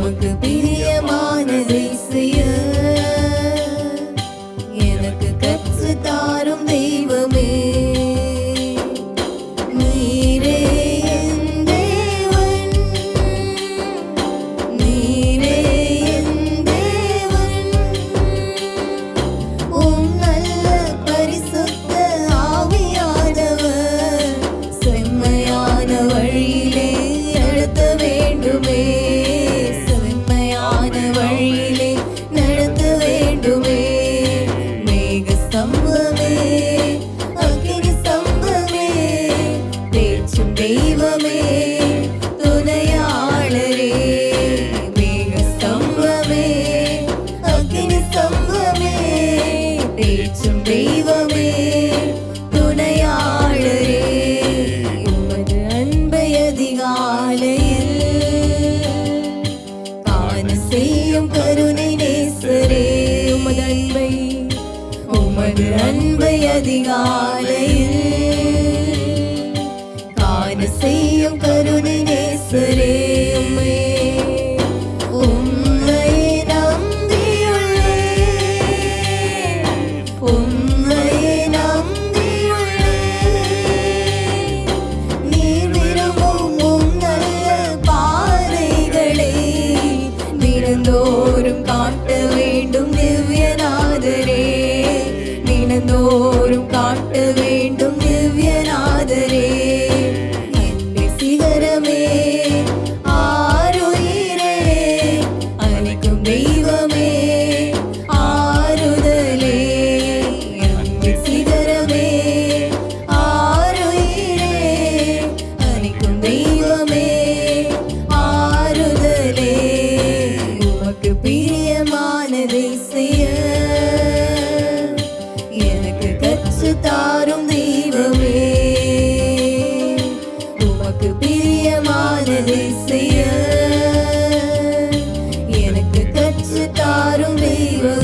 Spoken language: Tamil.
தெய்வமே உமக்கு பிரியமானதை செய்ய எனக்கு கற்று தாரும் தெய்வமே துணையாளரே மேக ஸ்தம்பமே அக்னி ஸ்தம்பமே பேச்சும் தெய்வமே துணையாளரே. உமது அன்பை அதிகாலையில் காண செய்யும் கருணை அன்பை அதிகாலையில் വരുന്തോറും எனக்கு கற்று தாரும் தெய்வமே. உமக்கு பிரியமானதை செய்ய எனக்கு கற்று தெய்வம்.